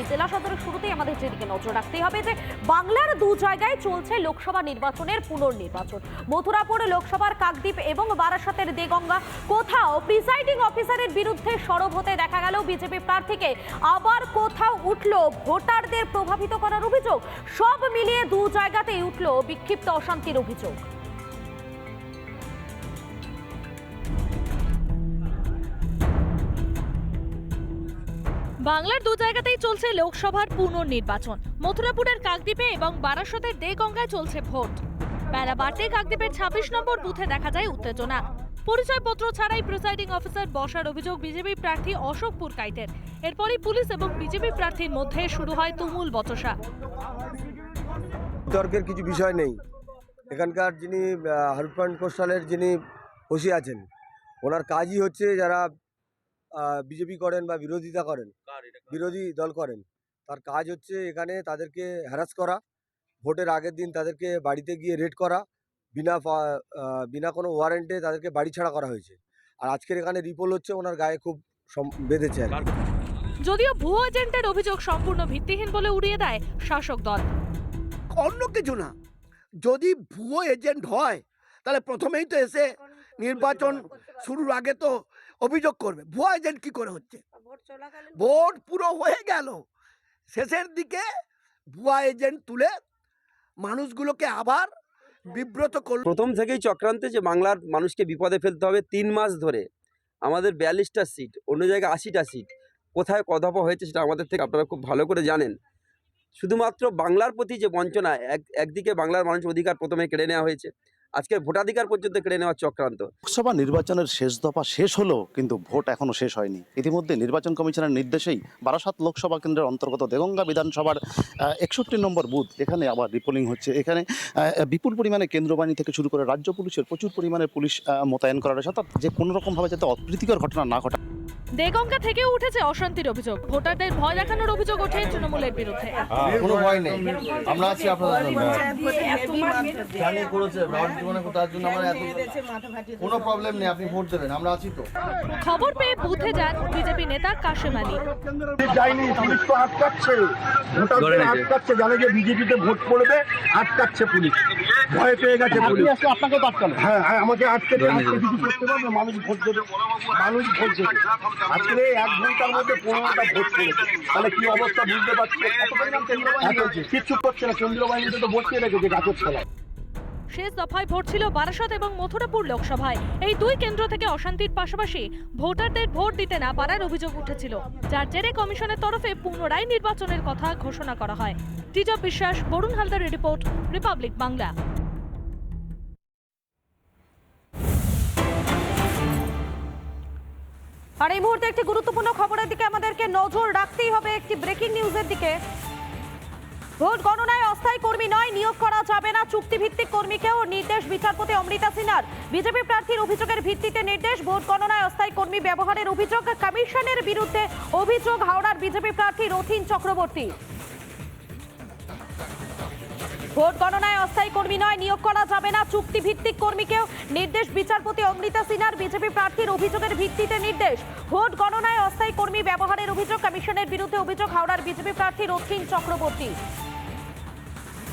কারণেই জেলা সদরের শুরুতেই আমাদের যেদিকে নজর রাখতেই হবে যে বাংলার দু জায়গায় চলছে লোকসভা নির্বাচনের পুনর্নির্বাচন। মথুরাপুর লোকসভার কাকদ্বীপ এবং বারাসতের দেগঙ্গা। কোথাও প্রিসাইডিং অফিসারের বিরুদ্ধে সরব হতে দেখা গেল বিজেপি প্রার্থীকে। আবার কোথাও উঠল ভোটারদের প্রভাবিত করার অভিযোগ। সব মিলিয়ে দু জায়গাতেই উঠল বিক্ষিপ্ত অশান্তির অভিযোগ। বাংলার দু জায়গাতেই চলছে লোকসভার পুনর্নির্বাচন। মথুরাপুরের কাকদ্বীপে এবং বারাসতের দেগঙ্গায় চলছে ভোট। বেলা বাড়তে কাকদ্বীপের ছাব্বিশ নম্বর বুথে দেখা যায় উত্তেজনা। পরিচয়পত্র ছাড়াই প্রিসাইডিং অফিসার বসার অভিযোগ বিজেপি প্রার্থী অশোক পুরকাইতের। এরপরই পুলিশ এবং বিজেপি প্রার্থীর মধ্যে শুরু হয় তুমুল বচসা। তর্কের কিছু বিষয় নেই। এখানকার যিনি হারুপান কোশালের যিনি ওসি আছেন, ওনার কাজই হচ্ছে যারা বিজেপি করেন বা বিরোধিতা করেন বিরোধী দল করেন। তার কাজ হচ্ছে এখানে তাদেরকে হ্যারাস করা ভোটের আগের দিন তাদেরকে বাড়িতে গিয়ে রেড করা বিনা বিনা কোনো ওয়ারেন্টে তাদেরকে বাড়ি ছাড়া করা হয়েছে। আর আজকের এখানে রিপোল হচ্ছে ওনার গায়ে খুব সম- বেঁধেছে আর যদিও ভুয়ো এজেন্টের অভিযোগ সম্পূর্ণ ভিত্তিহীন বলে উড়িয়ে দেয় শাসক দল। অন্য কিছু না। যদি ভুয়ো এজেন্ট হয় তাহলে প্রথমেই তো এসে নির্বাচন শুরুর আগে তো অভিযোগ করবে ভুয়া এজেন্ট কি করে হচ্ছে? ভোট পুরো হয়ে গেল। শেষের দিকে ভুয়া এজেন্ট তুলে মানুষগুলোকে আবার বিব্রত করল। প্রথম থেকেই চক্রান্তে যে বাংলার মানুষকে বিপদে ফেলতে হবে তিন মাস ধরে। আমাদের বিয়াল্লিশটা সিট অন্য জায়গায় আশিটা সিট কোথায় কদফা হয়েছে সেটা আমাদের থেকে আপনারা খুব ভালো করে জানেন। শুধুমাত্র বাংলার প্রতি যে বঞ্চনা এক একদিকে বাংলার মানুষ অধিকার প্রথমে কেড়ে নেওয়া হয়েছে। আজকে ভোটাধিকার পর্যন্ত কেড়ে নেওয়ার চক্রান্ত। লোকসভা নির্বাচনের শেষ দফা শেষ হলো, কিন্তু ভোট এখনও শেষ হয়নি। ইতিমধ্যে নির্বাচন কমিশনের নির্দেশেই বারাসাত লোকসভা কেন্দ্রের অন্তর্গত দেগঙ্গা বিধানসভার একষট্টি নম্বর বুথ, এখানে আবার রিপোলিং হচ্ছে। এখানে বিপুল পরিমাণে কেন্দ্র বাহিনী থেকে শুরু করে রাজ্য পুলিশের প্রচুর পরিমাণে পুলিশ মোতায়েন করা রয়েছে। অর্থাৎ যে কোনো রকমভাবে যাতে অপ্রীতিকর ঘটনা না ঘটে। দেগঙ্গা থেকেও উঠেছে অশান্তির অভিযোগ। ভোটারদের ভয় দেখানোর অভিযোগ ওঠে তৃণমূলের বিরুদ্ধে। কোনো ভয় নেই। আমরা আছি আপনাদের জন্য। জানি করেছে রাউন্ড জীবনে তার জন্য আমরা এত কোনো প্রবলেম নেই আপনি ভোট দেবেন আমরা আছি তো। খবর পেয়ে বুথে যান বিজেপি নেতা কাশেম আলী। যায়নি পুলিশ তো আটকাচ্ছে। ভোটারদের আটকাচ্ছে জানে যে বিজেপিতে ভোট পড়বে আটকাচ্ছে পুলিশ। ভয় পেয়ে গেছে পুলিশ। আপনাকে আটকানো হ্যাঁ হ্যাঁ আমাকে আটকে আটকে কিছু করতে পারবে মানুষ ভোট দেবে। মানুষ ভোট দেবে। আজকে এক ঘণ্টার মধ্যে পনেরোটা ভোট পড়েছে তাহলে কি অবস্থা বুঝতে পারছি? কিচ্ছু করছে না। কেন্দ্রীয় বাহিনীতে তো বসিয়ে রেখেছে গাছের শেষ দফায় ভোট ছিল বারাসত এবং মথুরাপুর লোকসভায়। এই দুই কেন্দ্র থেকে অশান্তির পাশাপাশি ভোটারদের ভোট দিতে না পারার অভিযোগ উঠেছিল যার জেরে কমিশনের তরফে পুনরায় নির্বাচনের কথা ঘোষণা করা হয়। টিজব বিশ্বাস বরুণ হালদারের রিপোর্ট রিপাবলিক বাংলা। আর এই মুহূর্তে একটি গুরুত্বপূর্ণ খবরের দিকে আমাদেরকে নজর রাখতেই হবে একটি ব্রেকিং নিউজের দিকে। ভোট গণনায় অস্থায়ী কর্মী নয়, নিয়োগ করা যাবে না। চুক্তিভিত্তিক কর্মীকেও নির্দেশ বিচারপতি অমৃতা সিনহার। বিজেপি প্রার্থীর অভিযোগের ভিত্তিতে নির্দেশ, ভোট গণনায় অস্থায়ী কর্মী ব্যবহারের অভিযোগ, কমিশনের বিরুদ্ধে অভিযোগ, হাওড়ার বিজেপি প্রার্থী রথিন চক্রবর্তী। ভোট গণনায় অস্থায়ী কর্মী নয়, নিয়োগ করা যাবে না। চুক্তিভিত্তিক কর্মীকেও নির্দেশ বিচারপতি অমৃতা সিনহার। বিজেপি প্রার্থীর অভিযোগের ভিত্তিতে নির্দেশ। ভোট গণনায় অস্থায়ী কর্মী ব্যবহারের অভিযোগ, কমিশনের বিরুদ্ধে অভিযোগ, হাওড়ার বিজেপি প্রার্থী রথিন চক্রবর্তী।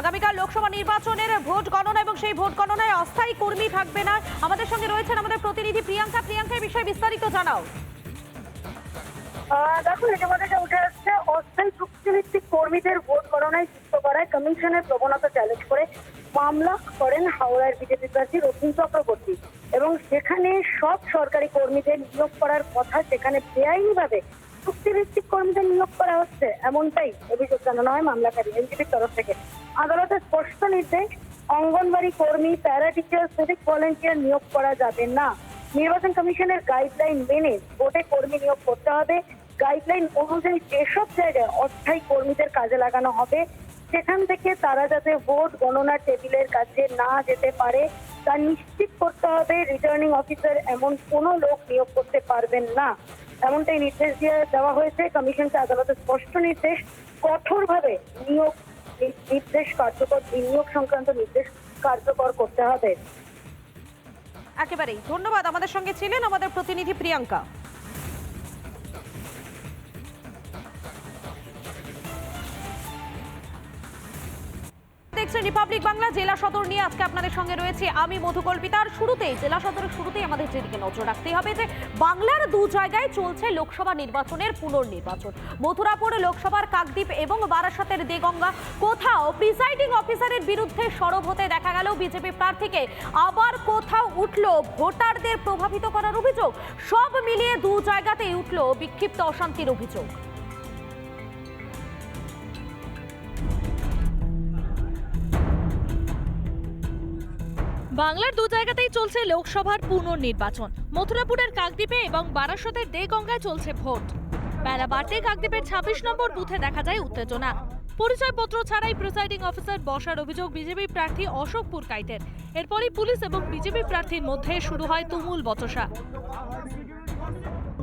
আগামীকাল লোকসভা নির্বাচনের ভোট গণনা এবং সেই ভোট গণনায় অস্থায়ী কর্মী থাকবে না। আমাদের সঙ্গে রয়েছেন আমাদের প্রতিনিধি প্রিয়াঙ্কা। প্রিয়াঙ্কা এই বিষয়ে বিস্তারিত জানাও। দেখো ইতিমধ্যে উঠে আসছে, অস্থায়ী চুক্তিভিত্তিক কর্মীদের ভোট গণনায় করায় কমিশনের প্রবণতা চ্যালেঞ্জ করে মামলা করেন হাওড়ার বিজেপি প্রার্থী রথিন চক্রবর্তী। এবং সেখানে সব সরকারি কর্মীদের নিয়োগ করার কথা সেখানে বেআইনিভাবে চুক্তিভিত্তিক কর্মীদের নিয়োগ করা হচ্ছে, এমনটাই অভিযোগ জানানো হয় মামলাকারী এনজিপির তরফ থেকে। আদালতের স্পষ্ট নির্দেশ অঙ্গনবাড়ি কর্মী প্যারা টিচার সিভিক ভলেন্টিয়ার নিয়োগ করা যাবে না। নির্বাচন কমিশনের গাইডলাইন মেনে ভোটে কর্মী নিয়োগ করতে হবে। গাইডলাইন অনুযায়ী যেসব জায়গায় অস্থায়ী কর্মীদের কাজে লাগানো হবে সেখান থেকে তারা যাতে ভোট গণনার টেবিলের কাছে না যেতে পারে, তা নিশ্চিত করতে হবে। রিটার্নিং অফিসার এমন কোনো লোক নিয়োগ করতে পারবেন না। এমনটাই নির্দেশ দিয়ে দেওয়া হয়েছে। কমিশনকে আদালতের স্পষ্ট নির্দেশ, কঠোরভাবে নিয়োগ নির্দেশ কার্যকর বিনিয়োগ সংক্রান্ত নির্দেশ কার্যকর করতে হবে। একেবারেই। ধন্যবাদ। আমাদের সঙ্গে ছিলেন আমাদের প্রতিনিধি প্রিয়াঙ্কা। দেখছেন রিপাবলিক বাংলা জেলা সদর নিয়ে আজকে আপনাদের সঙ্গে রয়েছে আমি মধুকল্পিতার শুরুতেই, জেলা সদরের শুরুতেই আমাদের যেদিকে নজর রাখতে হবে যে বাংলার দু জায়গায় চলছে লোকসভা নির্বাচনের পুনর্নির্বাচন। মথুরাপুর লোকসভার কাকদ্বীপ এবং বারাসতের দেগঙ্গা কোথাও প্রিসাইডিং অফিসারের বিরুদ্ধে সরব হতে দেখা গেল বিজেপি প্রার্থীকে। আবার কোথাও উঠল ভোটারদের প্রভাবিত করার অভিযোগ। সব মিলিয়ে দু জায়গাতেই উঠল বিক্ষিপ্ত অশান্তির অভিযোগ। বাংলার দু জায়গাতেই চলছে লোকসভার পুনর্নির্বাচন। মথুরাপুরের কাকদ্বীপে এবং বারাসতের দেগঙ্গায় চলছে ভোট। বেলা বাড়তে কাকদ্বীপের ছাব্বিশ নম্বর বুথে দেখা যায় উত্তেজনা। পরিচয়পত্র ছাড়াই প্রিসাইডিং অফিসার বসার অভিযোগ বিজেপি প্রার্থী অশোক পুরকাইতের। এরপরই পুলিশ এবং বিজেপি প্রার্থীর মধ্যে শুরু হয় তুমুল বচসা।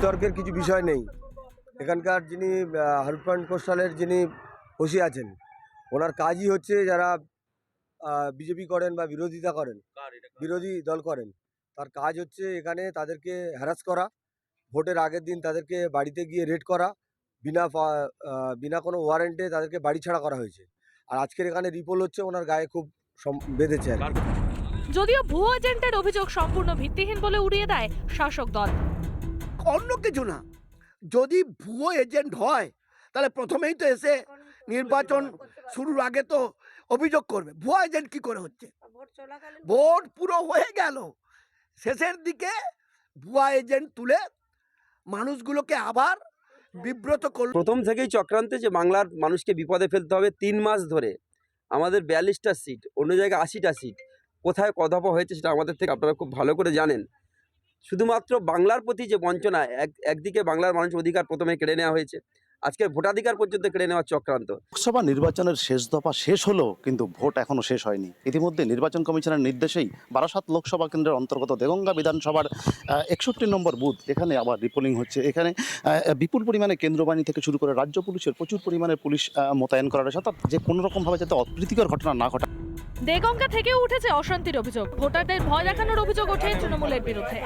তর্কের কিছু বিষয় নেই। এখানকার যিনি হারুপ্রাণ কোশালের যিনি ওসি আছেন, ওনার কাজই হচ্ছে যারা বিজেপি করেন বা বিরোধিতা করেন। বিরোধী দল করেন। তার কাজ হচ্ছে এখানে তাদেরকে হ্যারাস করা ভোটের আগের দিন তাদেরকে বাড়িতে গিয়ে রেড করা বিনা বিনা কোনো ওয়ারেন্টে তাদেরকে বাড়ি ছাড়া করা হয়েছে। আর আজকের এখানে রিপোল হচ্ছে ওনার গায়ে খুব সম- বেঁধেছে আর যদিও ভুয়ো এজেন্টের অভিযোগ সম্পূর্ণ ভিত্তিহীন বলে উড়িয়ে দেয় শাসক দল। অন্য কিছু না। যদি ভুয়ো এজেন্ট হয় তাহলে প্রথমেই তো এসে নির্বাচন শুরুর আগে তো অভিযোগ করবে। ভুয়া এজেন্ট কি করে হচ্ছে? ভোট পুরো হয়ে গেল। শেষের দিকে ভুয়া এজেন্ট তুলে মানুষগুলোকে আবার বিব্রত করল। প্রথম থেকেই চক্রান্তে যে বাংলার মানুষকে বিপদে ফেলতে হবে তিন মাস ধরে। আমাদের বিয়াল্লিশটা সিট অন্য জায়গায় আশিটা সিট কোথায় কদফা হয়েছে সেটা আমাদের থেকে আপনারা খুব ভালো করে জানেন। শুধুমাত্র বাংলার প্রতি যে বঞ্চনা এক একদিকে বাংলার মানুষের অধিকার প্রথমে কেড়ে নেওয়া হয়েছে। আজকের ভোটাধিকার পর্যন্ত কেড়ে নেওয়ার চক্রান্ত। লোকসভা নির্বাচনের শেষ দফা শেষ হলো কিন্তু ভোট এখনও শেষ হয়নি। ইতিমধ্যে নির্বাচন কমিশনের নির্দেশেই বারাসাত লোকসভা কেন্দ্রের অন্তর্গত দেগঙ্গা বিধানসভার একষট্টি নম্বর বুথ এখানে আবার রিপোলিং হচ্ছে। এখানে বিপুল পরিমাণে কেন্দ্র বাহিনী থেকে শুরু করে রাজ্য পুলিশের প্রচুর পরিমাণে পুলিশ মোতায়েন করা রয়েছে। অর্থাৎ যে কোনো রকমভাবে যাতে অপ্রীতিকর ঘটনা না ঘটে। দেগঙ্গা থেকেও উঠেছে অশান্তির অভিযোগ। ভোটারদের ভয় দেখানোর অভিযোগ ওঠে তৃণমূলের বিরুদ্ধে।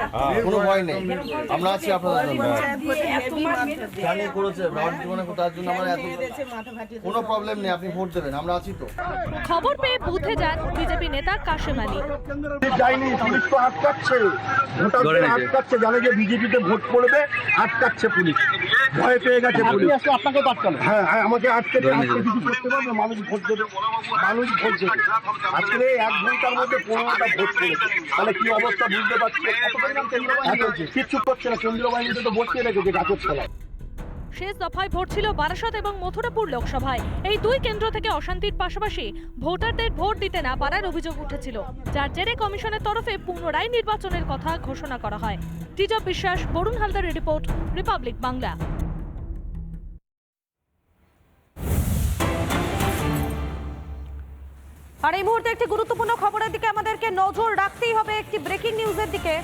কোনো ভয় নেই। আমরা আছি আপনাদের জন্য। জানি করেছে রাজনীতি তার জন্য আমার এত কোনো প্রবলেম নেই আপনি ভোট দেবেন আমরা আছি তো। খবর পেয়ে বুথে যান বিজেপি নেতা কাশেম আলী। যায়নি পুলিশ তো আটকাচ্ছে। ভোটারদের আটকাচ্ছে জানে যে বিজেপিতে ভোট পড়বে আটকাচ্ছে পুলিশ। ভয় পেয়ে গেছে পুলিশ। আপনাকে আটকানো হ্যাঁ হ্যাঁ আমাকে আটকে আজকে কিছু করতে পারবে? মানুষ ভোট দেবে। মানুষ ভোট দেবে। আজকে এক ঘণ্টার মধ্যে পনেরোটা ভোট পড়েছে। তাহলে কি অবস্থা বুঝতে পারছি? কিচ্ছু করছে না। কেন্দ্রীয় বাহিনীতে তো বসিয়ে রেখেছে গাছের তলায়। শেষ দফায় ভোট ছিল বারাসত এবং মথুরাপুর লোকসভায়। এই দুই কেন্দ্র থেকে অশান্তির পাশাপাশি ভোটারদের ভোট দিতে না পারার অভিযোগ উঠেছিল। যার জেরে কমিশনের তরফে পুনরায় নির্বাচনের কথা ঘোষণা করা হয়। টিজব বিশ্বাস, বরুণ হালদারের রিপোর্ট, রিপাবলিক বাংলা। আর এই মুহূর্তে একটি গুরুত্বপূর্ণ খবরের দিকে আমাদেরকে নজর রাখতেই হবে। একটি ব্রেকিং নিউজের দিকে।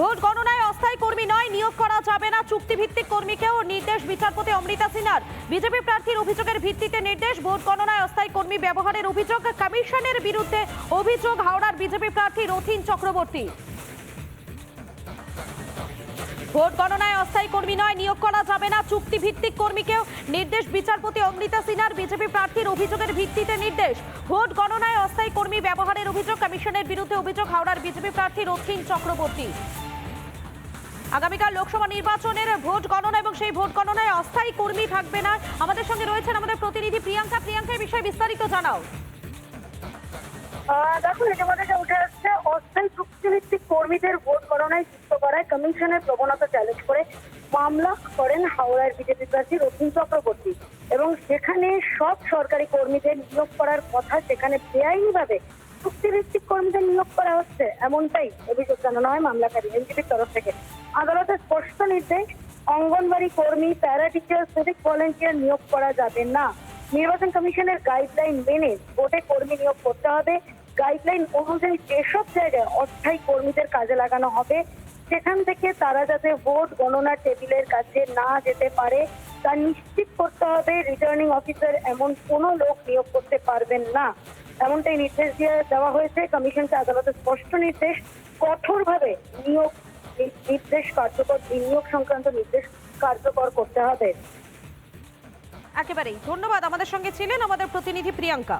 ভোট গণনায় অস্থায়ী কর্মী নয়, নিয়োগ করা যাবে না। চুক্তিভিত্তিক কর্মীকেও নির্দেশ বিচারপতি অমৃতা সিনহার। বিজেপি প্রার্থীর অভিযোগের ভিত্তিতে নির্দেশ, ভোট গণনায় অস্থায়ী কর্মী ব্যবহারের অভিযোগ, কমিশনের বিরুদ্ধে অভিযোগ, হাওড়ার বিজেপি প্রার্থী রথিন চক্রবর্তী। ভোট গণনায় অস্থায়ী কর্মী নয়, নিয়োগ করা যাবে না। চুক্তিভিত্তিক কর্মীকেও নির্দেশ বিচারপতি অমৃতা সিনহার। বিজেপি প্রার্থীর অভিযোগের ভিত্তিতে নির্দেশ, ভোট গণনায় অস্থায়ী কর্মী ব্যবহারের অভিযোগ, কমিশনের বিরুদ্ধে অভিযোগ, হাওড়ার বিজেপি প্রার্থী রথিন চক্রবর্তী। আগামীকাল লোকসভা নির্বাচনের ভোট গণনা এবং সেই ভোট গণনায় অস্থায়ী কর্মী থাকবে না। আমাদের সঙ্গে রয়েছেন আমাদের প্রতিনিধি প্রিয়াঙ্কা। প্রিয়াঙ্কা বিষয়ে বিস্তারিত জানাও। দেখুন ইতিমধ্যে যে উঠে আসছে, অস্থায়ী চুক্তিভিত্তিক কর্মীদের ভোট গণনায় যুক্ত করায় কমিশনের প্রবণতা চ্যালেঞ্জ করে মামলা করেন হাওড়ার বিজেপি প্রার্থী রথিন চক্রবর্তী। এবং সেখানে সব সরকারি কর্মীদের নিয়োগ করার কথা সেখানে বেআইনিভাবে চুক্তিভিত্তিক কর্মীদের নিয়োগ করা হচ্ছে, এমনটাই অভিযোগ জানানো হয় মামলাকারী এনজিপির তরফ থেকে। আদালতের স্পষ্ট নির্দেশ, অঙ্গনবাড়ি কর্মী প্যারা টিচার সিভিক ভলেন্টিয়ার নিয়োগ করা যাবে না। নির্বাচন কমিশনের গাইডলাইন মেনে ভোটে কর্মী নিয়োগ করতে হবে। গাইডলাইন অনুযায়ী যেসব জায়গায় অস্থায়ী কর্মীদের কাজে লাগানো হবে, সেখান থেকে তারা যাতে ভোট গণনা টেবিলের কাছে না যেতে পারে, তা নিশ্চিত করতে হবে। রিটার্নিং অফিসার এমন কোনো লোক নিয়োগ করতে পারবেন না। এমনটাই নির্দেশ দিয়ে দেওয়া হয়েছে। কমিশনকে আদালতের স্পষ্ট নির্দেশ, কঠোরভাবে নিয়োগ নির্দেশ কার্যকর বিনিয়োগ সংক্রান্ত নির্দেশ কার্যকর করতে হবে। একেবারেই। ধন্যবাদ আমাদের সঙ্গে ছিলেন আমাদের প্রতিনিধি প্রিয়াঙ্কা।